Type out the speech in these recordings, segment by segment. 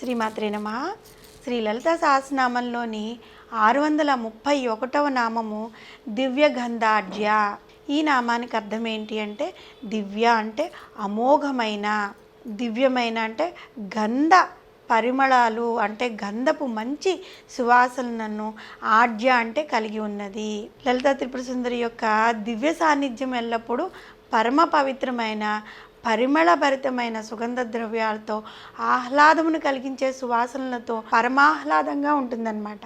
శ్రీమాత్రే నమ. శ్రీ లలిత సహస్రనామంలోని ఆరు వందల ముప్పై ఒకటవ నామము దివ్య గంధాఢ్య ఈ నామానికి అర్థం ఏంటి అంటే దివ్య అంటే అమోఘమైన దివ్యమైన అంటే గంధ పరిమళాలు అంటే గంధపు మంచి సువాసనను ఆడ్య అంటే కలిగి ఉన్నది. లలిత త్రిపుర సుందరి యొక్క దివ్య సాన్నిధ్యం ఎల్లప్పుడూ పరమ పవిత్రమైన పరిమళభరితమైన సుగంధ ద్రవ్యాలతో ఆహ్లాదమును కలిగించే సువాసనలతో పరమాహ్లాదంగా ఉంటుందన్నమాట.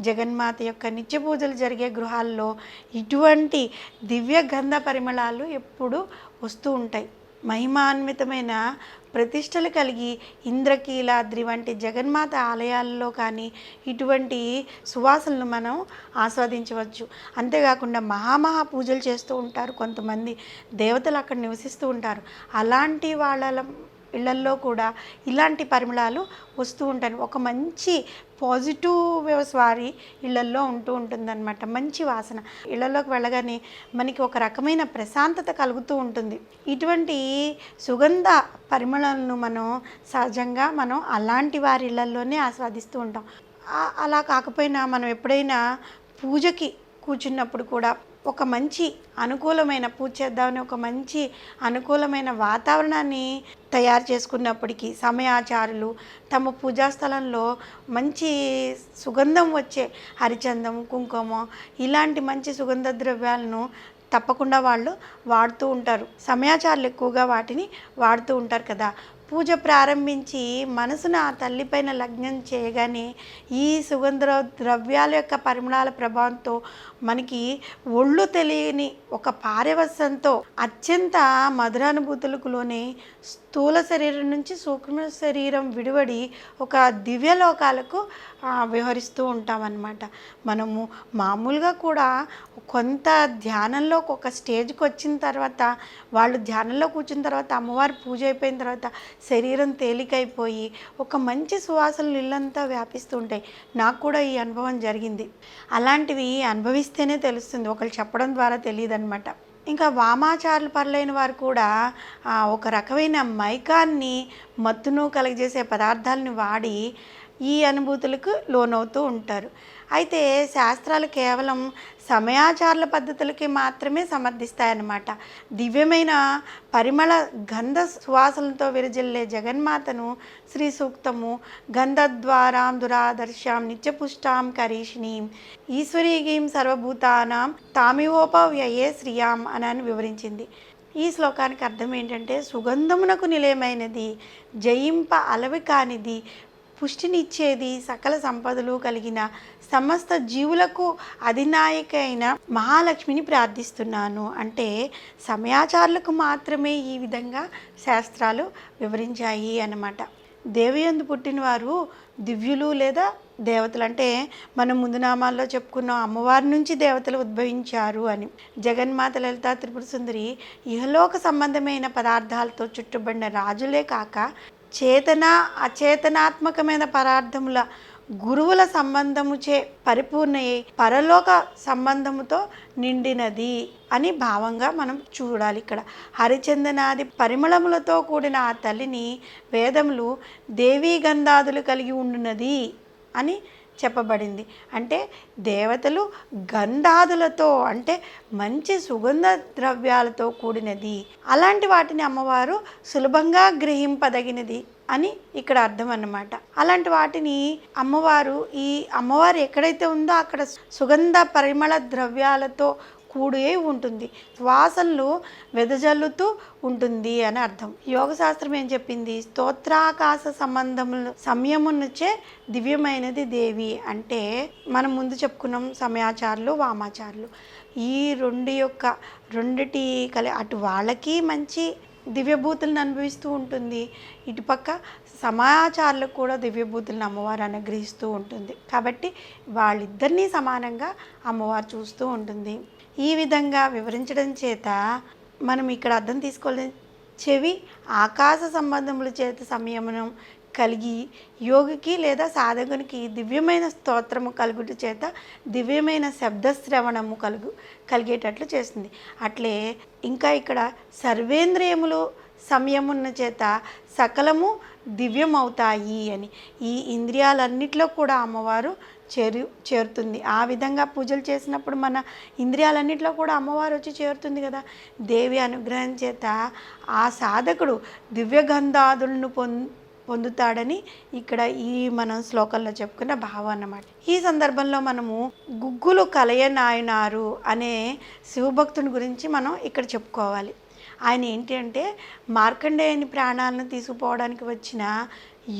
జగన్మాత యొక్క నిత్య పూజలు జరిగే గృహాల్లో ఇటువంటి దివ్య గంధ పరిమళాలు ఎప్పుడు వస్తూ ఉంటాయి. మహిమాన్వితమైన ప్రతిష్టలు కలిగి ఇంద్రకీలాద్రి వంటి జగన్మాత ఆలయాల్లో కానీ ఇటువంటి సువాసనలు మనం ఆస్వాదించవచ్చు. అంతేకాకుండా మహామహా పూజలు చేస్తూ ఉంటారు కొంతమంది. దేవతలు అక్కడ నివసిస్తూ ఉంటారు. అలాంటి వాళ్ళ ఇళ్ళల్లో కూడా ఇలాంటి పరిమళాలు వస్తూ ఉంటాయి. ఒక మంచి పాజిటివ్ వారి ఇళ్ళల్లో ఉంటూ ఉంటుందన్నమాట. మంచి వాసన. ఇళ్ళలోకి వెళ్ళగానే మనకి ఒక రకమైన ప్రశాంతత కలుగుతూ ఉంటుంది. ఇటువంటి సుగంధ పరిమళాలను మనం సహజంగా మనం అలాంటి వారి ఇళ్ళల్లోనే ఆస్వాదిస్తూ ఉంటాం. అలా కాకపోయినా మనం ఎప్పుడైనా పూజకి కూర్చున్నప్పుడు కూడా ఒక మంచి అనుకూలమైన పూజ చేద్దామని ఒక మంచి అనుకూలమైన వాతావరణాన్ని తయారు చేసుకున్నప్పటికీ సమయాచారులు తమ పూజా స్థలంలో మంచి సుగంధం వచ్చే హరిచందం కుంకుమ ఇలాంటి మంచి సుగంధ ద్రవ్యాలను తప్పకుండా వాళ్ళు వాడుతూ ఉంటారు. సమయాచారులు ఎక్కువగా వాటిని వాడుతూ ఉంటారు కదా. పూజ ప్రారంభించి మనసును ఆ తల్లిపైన లగ్నం చేయగానే ఈ సుగంధ ద్రవ్యాల యొక్క పరిమళాల ప్రభావంతో మనకి ఒళ్ళు తెలియని ఒక పారవస్యంతో అత్యంత మధురానుభూతులకు లోనే స్థూల శరీరం నుంచి సూక్ష్మ శరీరం విడివడి ఒక దివ్యలోకాలకు వ్యవహరిస్తూ ఉంటామన్నమాట. మనము మామూలుగా కూడా కొంత ధ్యానంలో ఒక స్టేజ్కి వచ్చిన తర్వాత వాళ్ళు ధ్యానంలో కూర్చున్న తర్వాత అమ్మవారి పూజ అయిపోయిన తర్వాత శరీరం తేలికైపోయి ఒక మంచి సువాసనలు ఇల్లంతా వ్యాపిస్తూ ఉంటాయి. నాకు కూడా ఈ అనుభవం జరిగింది. అలాంటివి అనుభవిస్తేనే తెలుస్తుంది. ఒకళ్ళు చెప్పడం ద్వారా తెలియదు అనమాట ఇంకా వామాచారులు పరులైన వారు కూడా ఒక రకమైన మైకాన్ని మత్తును కలగజేసే పదార్థాలను వాడి ఈ అనుభూతులకు లోనవుతూ ఉంటారు. అయితే శాస్త్రాలు కేవలం సమయాచారాల పద్ధతులకి మాత్రమే సమర్థిస్తాయన్నమాట. దివ్యమైన పరిమళ గంధ సువాసనలతో విరజిల్లే జగన్మాతను శ్రీ సూక్తము గంధద్వారాం దురాదర్శాం నిత్యపుష్టాం కరీషిణీం ఈశ్వరీగీం సర్వభూతానాం తామివోపవ్యయే శ్రియాం అని వివరించింది. ఈ శ్లోకానికి అర్థం ఏంటంటే సుగంధమునకు నిలయమైనది జయింప అలవి కానిది పుష్టినిచ్చేది సకల సంపదలు కలిగిన సమస్త జీవులకు అధినాయకైన మహాలక్ష్మిని ప్రార్థిస్తున్నాను. అంటే సమయాచారులకు మాత్రమే ఈ విధంగా శాస్త్రాలు వివరించాయి అన్నమాట. దేవయందు పుట్టినవారు దివ్యులు లేదా దేవతలు. అంటే మనం ముందు నామాల్లో చెప్పుకున్న అమ్మవారి నుంచి దేవతలు ఉద్భవించారు అని. జగన్మాత లలిత త్రిపుర సుందరి ఇహలోక సంబంధమైన పదార్థాలతో చుట్టుబడిన రాజులే కాక చేతన అచేతనాత్మకమైన పరార్థముల గురువుల సంబంధముచే పరిపూర్ణయ్యి పరలోక సంబంధముతో నిండినది అని భావంగా మనం చూడాలి ఇక్కడ. హరిచందనాది పరిమళములతో కూడిన ఆ తల్లిని వేదములు దేవీ గంధాదులు కలిగి ఉండున్నది అని చెప్పబడింది. అంటే దేవతలు గంధాదులతో అంటే మంచి సుగంధ ద్రవ్యాలతో కూడినది. అలాంటి వాటిని అమ్మవారు సులభంగా గ్రహింపదగినది అని ఇక్కడ అర్థం అన్నమాట. అలాంటి వాటిని అమ్మవారు ఈ అమ్మవారు ఎక్కడైతే ఉందో అక్కడ సుగంధ పరిమళ ద్రవ్యాలతో కూడే ఉంటుంది. శ్వాసనలు వెదజల్లుతూ ఉంటుంది అని అర్థం. యోగ శాస్త్రం ఏం చెప్పింది? స్తోత్రాకాశ సంబంధములు సంయమునుచే దివ్యమైనది దేవి అంటే మనం ముందు చెప్పుకున్నాం సమయాచారులు వామాచారులు. ఈ రెండు యొక్క రెండిటి కలి అటు వాళ్ళకి మంచి దివ్యభూతులను అనుభవిస్తూ ఉంటుంది. ఇటుపక్క సమాచారాలకు కూడా దివ్యభూతులను అమ్మవారు అనుగ్రహిస్తూ ఉంటుంది. కాబట్టి వాళ్ళిద్దరినీ సమానంగా అమ్మవారు చూస్తూ ఉంటుంది. ఈ విధంగా వివరించడం చేత మనం ఇక్కడ అర్థం తీసుకోవాలి చెవి ఆకాశ సంబంధముల చేత సంయమనం కలిగి యోగికి లేదా సాధకునికి దివ్యమైన స్తోత్రము కలుగుట చేత దివ్యమైన శబ్దశ్రవణము కలుగు కలిగేటట్లు చేస్తుంది. అట్లే ఇంకా ఇక్కడ సర్వేంద్రియములు సమయమున్న చేత సకలము దివ్యమవుతాయి అని. ఈ ఇంద్రియాలన్నిట్లో కూడా అమ్మవారు చేరు చేరుతుంది. ఆ విధంగా పూజలు చేసినప్పుడు మన ఇంద్రియాలన్నింటిలో కూడా అమ్మవారు వచ్చి చేరుతుంది కదా. దేవి అనుగ్రహం చేత ఆ సాధకుడు దివ్యగంధాదులను పొం పొందుతాడని ఇక్కడ ఈ మనం శ్లోకంలో చెప్పుకున్న భావం అన్నమాట. ఈ సందర్భంలో మనము గుగ్గులు కలయనాయనారు అనే శివభక్తుని గురించి మనం ఇక్కడ చెప్పుకోవాలి. ఆయన ఏంటి అంటే మార్కండేయుని ప్రాణాలను తీసుకుపోవడానికి వచ్చిన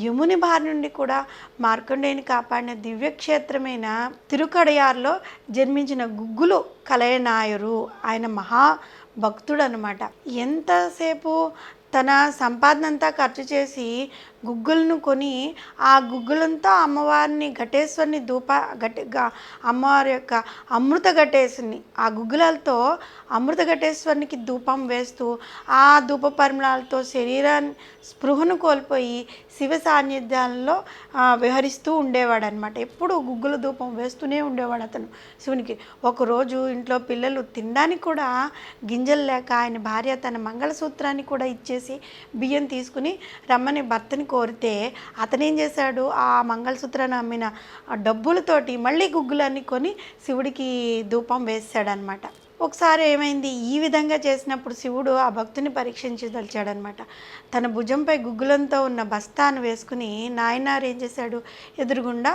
యముని బారి నుండి కూడా మార్కండేయుని కాపాడిన దివ్యక్షేత్రమైన తిరుకడయార్లో జన్మించిన గుగ్గులు కలయనాయరు. ఆయన మహా భక్తుడు అనమాట ఎంతసేపు తన సంపాదన అంతా ఖర్చు చేసి గుగ్గులను కొని ఆ గుగ్గులంతో అమ్మవారిని ఘటేశ్వరిని ధూప ఘట గ- అమ్మవారి యొక్క అమృత ఘటేశ్వరిని ఆ గుగ్గులతో అమృత ఘటేశ్వరునికి ధూపం వేస్తూ ఆ ధూప పరిమళాలతో శరీరాన్ని స్పృహను కోల్పోయి శివ సాన్నిధ్యాలలో విహరిస్తూ ఉండేవాడు అనమాట ఎప్పుడు గుగ్గుల ధూపం వేస్తూనే ఉండేవాడు అతను శివునికి. ఒకరోజు ఇంట్లో పిల్లలు తినడానికి కూడా గింజలు లేక ఆయన భార్య తన మంగళసూత్రాన్ని కూడా ఇచ్చేసి బియ్యం తీసుకుని రమ్మని భర్తని కోరితే అతనేం చేశాడు? ఆ మంగళసూత్రాన్ని అమ్మిన డబ్బులతోటి మళ్ళీ గుగ్గులన్నీ కొని శివుడికి ధూపం వేసాడనమాట ఒకసారి ఏమైంది? ఈ విధంగా చేసినప్పుడు శివుడు ఆ భక్తుని పరీక్షించదలిచాడనమాట. తన భుజంపై గుగ్గులంతో ఉన్న బస్తాను వేసుకుని నాయనారు ఏం చేశాడు? ఎదురుగుండా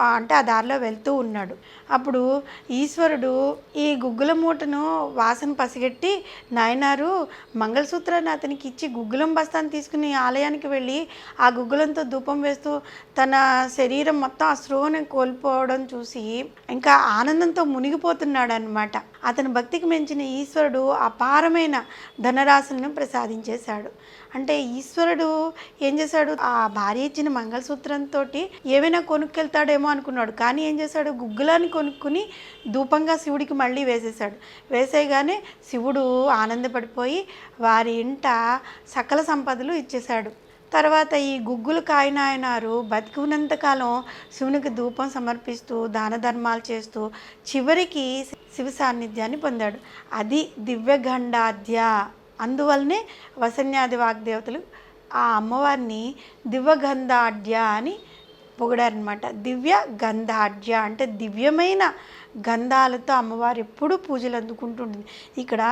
అంటే ఆ దారిలో వెళ్తూ ఉన్నాడు. అప్పుడు ఈశ్వరుడు ఈ గుగ్గుల మూటను వాసన పసిగట్టి నాయనారు మంగళసూత్రాన్ని అతనికి ఇచ్చి గుగ్గులం బస్తాన్ని తీసుకుని ఆలయానికి వెళ్ళి ఆ గుగ్గులంతో ధూపం వేస్తూ తన శరీరం మొత్తం ఆ స్రోహను కోల్పోవడం చూసి ఇంకా ఆనందంతో మునిగిపోతున్నాడు అనమాట అతని భక్తికి మించిన ఈశ్వరుడు అపారమైన ధనరాశులను ప్రసాదించేశాడు. అంటే ఈశ్వరుడు ఏం చేశాడు? ఆ భార్య ఇచ్చిన మంగళసూత్రంతో ఏమైనా కొనుక్కెళ్తాడేమో అనుకున్నాడు. కానీ ఏం చేశాడు? గుగ్గులాన్ని కొనుక్కుని ధూపంగా శివుడికి మళ్ళీ వేసేశాడు. వేసేయగానే శివుడు ఆనందపడిపోయి వారి ఇంట సకల సంపదలు ఇచ్చేశాడు. తర్వాత ఈ గుగ్గులు కాయనాయనారు బతికి ఉన్నంతకాలం శివునికి ధూపం సమర్పిస్తూ దాన ధర్మాలు చేస్తూ చివరికి శివ సాన్నిధ్యాన్ని పొందాడు. అది దివ్యగండాధ్య. అందువల్లనే వసన్యాది వాగ్దేవతలు ఆ అమ్మవారిని దివ్యగంధాఢ్య అని పొగిడారనమాట దివ్య గంధార్జ్య అంటే దివ్యమైన గంధాలతో అమ్మవారు ఎప్పుడూ పూజలు అందుకుంటుంటుంది. ఇక్కడ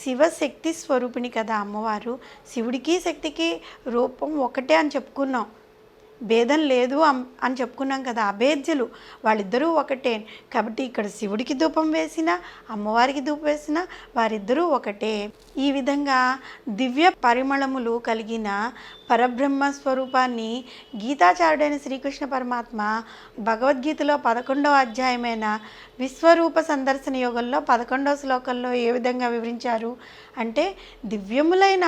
శివశక్తి స్వరూపిణి కదా అమ్మవారు. శివుడికి శక్తికి రూపం ఒకటే అని చెప్పుకున్నాం. భేదం లేదు అం- అని చెప్పుకున్నాం కదా అభేద్యులు. వాళ్ళిద్దరూ ఒకటే. కాబట్టి ఇక్కడ శివుడికి ధూపం వేసిన అమ్మవారికి ధూపం వేసిన వారిద్దరూ ఒకటే. ఈ విధంగా దివ్య పరిమళములు కలిగిన పరబ్రహ్మ స్వరూపాన్ని గీతాచారుడైన శ్రీకృష్ణ పరమాత్మ భగవద్గీతలో పదకొండవ అధ్యాయమైన విశ్వరూప సందర్శన యోగంలో పదకొండవ శ్లోకంలో ఏ విధంగా వివరించారు? అంటే దివ్యములైన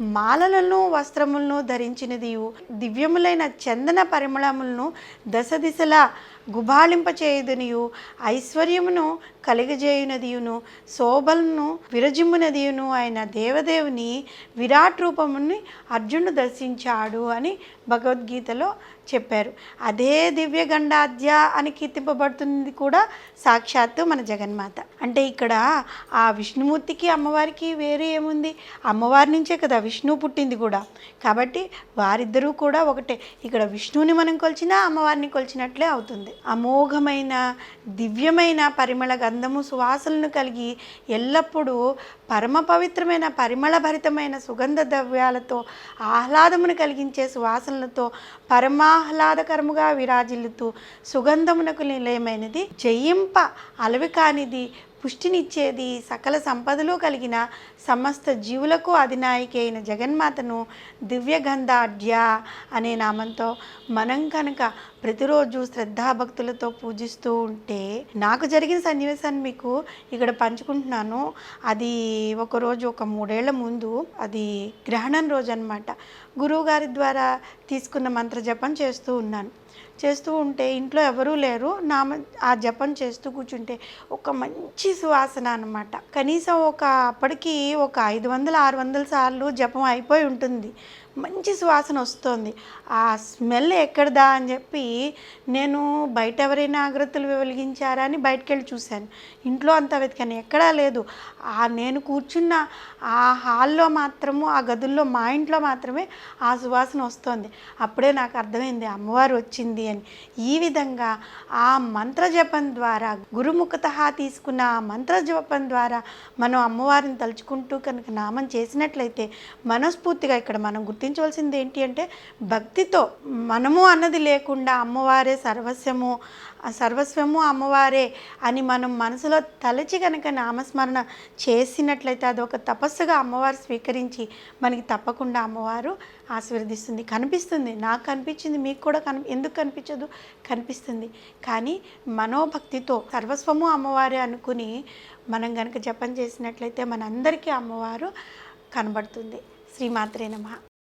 మాలలను వస్త్రములను ధరించినదియు దివ్యములైన చందన పరిమళములను దశ దిశలా గుబాళింపచేయుదునియు ఐశ్వర్యమును కలిగజేయునదియును శోభలను విరజిమ్మునదియును ఆయన దేవదేవుని విరాట్ రూపముని అర్జునుడు దర్శించాడు అని భగవద్గీతలో చెప్పారు. అదే దివ్య గండాద్య అని కీర్తింపబడుతుంది కూడా సాక్షాత్తు మన జగన్మాత. అంటే ఇక్కడ ఆ విష్ణుమూర్తికి అమ్మవారికి వేరే ఏముంది? అమ్మవారి నుంచే కదా విష్ణువు పుట్టింది కూడా. కాబట్టి వారిద్దరూ కూడా ఒకటే. ఇక్కడ విష్ణువుని మనం కొలిచినా అమ్మవారిని కొలిచినట్లే అవుతుంది. అమోఘమైన దివ్యమైన పరిమళ గంధము సువాసనను కలిగి ఎల్లప్పుడూ పరమ పవిత్రమైన పరిమళ భరితమైన సుగంధ ద్రవ్యాలతో ఆహ్లాదమును కలిగించే సువాసనలతో పరమాహ్లాదకరముగా విరాజిల్లుతూ సుగంధమునకు నిలయమైనది. జయింప అలవి కానిది పుష్టినిచ్చేది సకల సంపదలు కలిగిన సమస్త జీవులకు అధినాయిక అయిన జగన్మాతను దివ్యగంధాఢ్య అనే నామంతో మనం కనుక ప్రతిరోజు శ్రద్ధాభక్తులతో పూజిస్తూ ఉంటే నాకు జరిగిన సన్నివేశాన్ని మీకు ఇక్కడ పంచుకుంటున్నాను. అది ఒకరోజు ఒక మూడేళ్ళ ముందు అది గ్రహణం రోజు అనమాట గురువుగారి ద్వారా తీసుకున్న మంత్ర జపం చేస్తూ ఉన్నాను. చేస్తూ ఉంటే ఇంట్లో ఎవరూ లేరు. నా ఆ జపం చేస్తూ కూర్చుంటే ఒక మంచి సువాసన అనమాట కనీసం ఒక అప్పటికి ఒక ఐదు వందల ఆరు వందల సార్లు జపం అయిపోయి ఉంటుంది. మంచి సువాసన వస్తుంది. ఆ స్మెల్ ఎక్కడదా అని చెప్పి నేను బయట ఎవరైనా అగరత్తులు వెలిగించారా అని బయటకు వెళ్ళి చూశాను. ఇంట్లో అంతా వెతికాను. ఎక్కడా లేదు. ఆ నేను కూర్చున్న ఆ హాల్లో మాత్రము ఆ గదుల్లో మా ఇంట్లో మాత్రమే ఆ సువాసన వస్తుంది. అప్పుడే నాకు అర్థమైంది అమ్మవారు వచ్చింది అని. ఈ విధంగా ఆ మంత్ర జపం ద్వారా గురుముఖత తీసుకున్న ఆ మంత్ర జపం ద్వారా మనం అమ్మవారిని తలుచుకుంటూ కనుక నామం చేసినట్లయితే మనస్ఫూర్తిగా ఇక్కడ మనం గుర్తించవలసింది ఏంటి అంటే భక్తితో మనము అన్నది లేకుండా అమ్మవారే సర్వస్వము సర్వస్వము అమ్మవారే అని మనం మనసులో తలచి కనుక నామస్మరణ చేసినట్లయితే అదొక తపస్సుగా అమ్మవారు స్వీకరించి మనకి తప్పకుండా అమ్మవారు ఆశీర్వదిస్తుంది. కనిపిస్తుంది. నాకు కనిపించింది మీకు కూడా కని ఎందుకు కనిపించదు? కనిపిస్తుంది. కానీ మనోభక్తితో సర్వస్వము అమ్మవారే అనుకుని మనం కనుక జపం చేసినట్లయితే మనందరికీ అమ్మవారు కనబడుతుంది. శ్రీమాత్రే నమః.